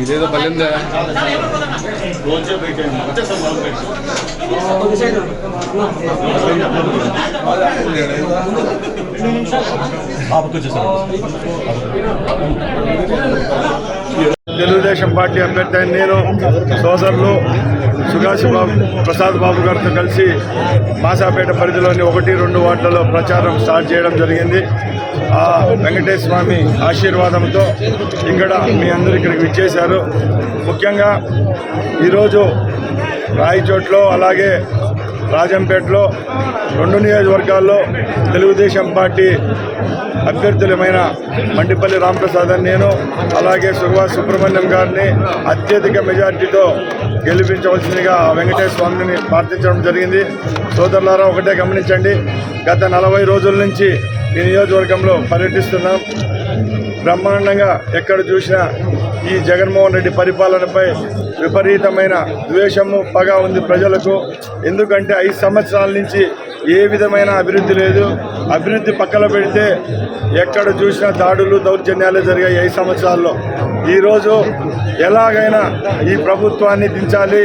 ఇదేదో పల్లెందా తెలుగుదేశం పార్టీ అభ్యర్థి అయిన నేను సోదరులు సుభాష్ బాబు ప్రసాద్ బాబు గారితో కలిసి మాసాపేట పరిధిలోని ఒకటి రెండు వార్డులలో ప్రచారం స్టార్ట్ చేయడం జరిగింది. ఆ వెంకటేశ్వర స్వామి ఆశీర్వాదంతో ఇక్కడ మీ అందరూ ఇక్కడికి విచ్చేశారు. ముఖ్యంగా ఈరోజు రాయచోట్లో అలాగే రాజంపేటలో రెండు నియోజకవర్గాల్లో తెలుగుదేశం పార్టీ అభ్యర్థులమైన మండిపల్లి రామప్రసాద్ అని నేను అలాగే సుభాష్ సుబ్రహ్మణ్యం గారిని అత్యధిక మెజార్టీతో గెలిపించవలసిందిగా వెంకటేశ్వర స్వామిని ప్రార్థించడం జరిగింది. సోదరులారా ఒకటే గమనించండి గత నలభై రోజుల నుంచి ఈ నియోజకవర్గంలో పర్యటిస్తున్నాం. బ్రహ్మాండంగా ఎక్కడ చూసినా ఈ జగన్మోహన్ రెడ్డి పరిపాలనపై విపరీతమైన ద్వేషము పగ ఉంది ప్రజలకు. ఎందుకంటే ఐదు సంవత్సరాల నుంచి ఏ విధమైన అభివృద్ధి లేదు. అభివృద్ధి పక్కన పెడితే ఎక్కడ చూసినా దాడులు దౌర్జన్యాలు జరిగాయి ఐదు సంవత్సరాల్లో. ఈరోజు ఎలాగైనా ఈ ప్రభుత్వాన్ని దించాలి.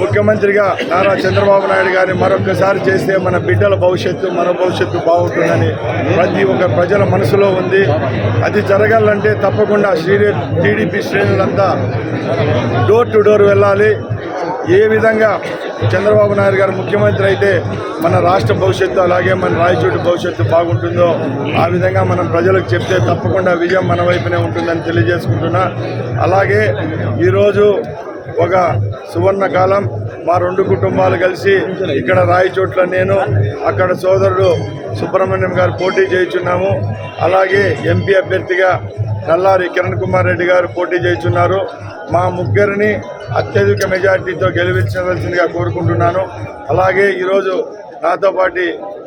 ముఖ్యమంత్రిగా నారా చంద్రబాబు నాయుడు గారిని మరొకసారి చేస్తే మన బిడ్డల భవిష్యత్తు మన భవిష్యత్తు బాగుంటుందని ప్రతి ఒక్క ప్రజల మనసులో ఉంది. అది జరగాలంటే తప్పకుండా శ్రీ టీడీపీ శ్రేణులంతా డోర్ టు డోర్ వెళ్ళాలి. ఏ విధంగా చంద్రబాబు నాయుడు గారు ముఖ్యమంత్రి అయితే మన రాష్ట్ర భవిష్యత్తు అలాగే మన రాయచోటి భవిష్యత్తు బాగుంటుందో ఆ విధంగా మనం ప్రజలకు చెప్తే తప్పకుండా విజయం మన వైపునే ఉంటుందని తెలియజేసుకుంటున్నా. అలాగే ఈరోజు ఒక సువర్ణ కాలం మా రెండు కుటుంబాలు కలిసి ఇక్కడ రాయచోట్ల నేను అక్కడ సోదరుడు సుబ్రహ్మణ్యం గారు పోటీ చేయుచున్నాము. అలాగే ఎంపీ అభ్యర్థిగా నల్లారి కిరణ్ కుమార్ రెడ్డి గారు పోటీ చేస్తున్నారు మా ముగ్గురిని అత్యధిక మెజార్టీతో గెలిపించవలసిందిగా కోరుకుంటున్నాను. అలాగే ఈరోజు నాతో పాటు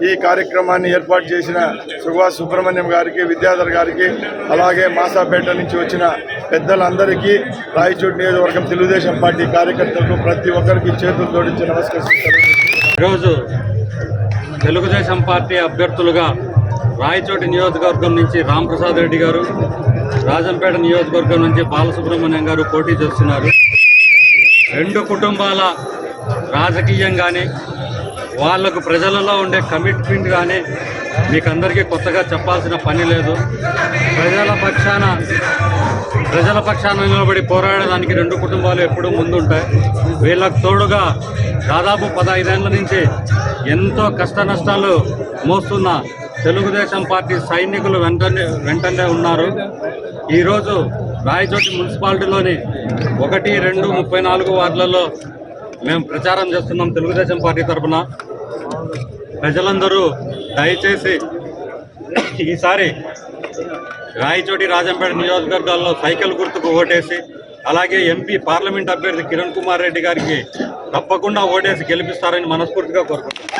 ఈ కార్యక్రమాన్ని ఏర్పాటు చేసిన సుభాష్ సుబ్రహ్మణ్యం గారికి విద్యాధర్ గారికి అలాగే మాసాపేట నుంచి వచ్చిన పెద్దలందరికీ రాయచోటి నియోజకవర్గం తెలుగుదేశం పార్టీ కార్యకర్తలకు ప్రతి ఒక్కరికి చేతులు జోడించి నమస్కరిస్తున్నాను ఈరోజు తెలుగుదేశం పార్టీ అభ్యర్థులుగా రాయచోటి నియోజకవర్గం నుంచి రాంప్రసాద్ రెడ్డి గారు రాజంపేట నియోజకవర్గం నుంచి బాలసుబ్రహ్మణ్యం గారు పోటీ చేస్తున్నారు. రెండు కుటుంబాల రాజకీయం కానీ వాళ్ళకు ప్రజలలో ఉండే కమిట్మెంట్ కానీ మీకు అందరికీ కొత్తగా చెప్పాల్సిన పని లేదు. ప్రజల పక్షాన ప్రజల పక్షాన నిలబడి పోరాడడానికి రెండు కుటుంబాలు ఎప్పుడూ ముందుంటాయి. వీళ్ళకు తోడుగా దాదాపు పదహైదేళ్ళ నుంచి ఎంతో కష్ట నష్టాలు మోస్తున్న తెలుగుదేశం పార్టీ సైనికులు వెంటనే వెంటనే ఉన్నారు. ఈరోజు రాయచోటి మున్సిపాలిటీలోని ఒకటి రెండు ముప్పై నాలుగు వార్డులలో మేము ప్రచారం చేస్తున్నాం తెలుగుదేశం పార్టీ తరఫున ప్రజలందరూ దయచేసి ఈసారి రాయచోటి రాజంపేట నియోజకవర్గాల్లో సైకిల్ గుర్తుకు ఓటేసి అలాగే ఎంపీ పార్లమెంట్ అభ్యర్థి కిరణ్ కుమార్ రెడ్డి గారికి తప్పకుండా ఓటేసి గెలిపిస్తారని మనస్ఫూర్తిగా కోరుకుంటున్నాను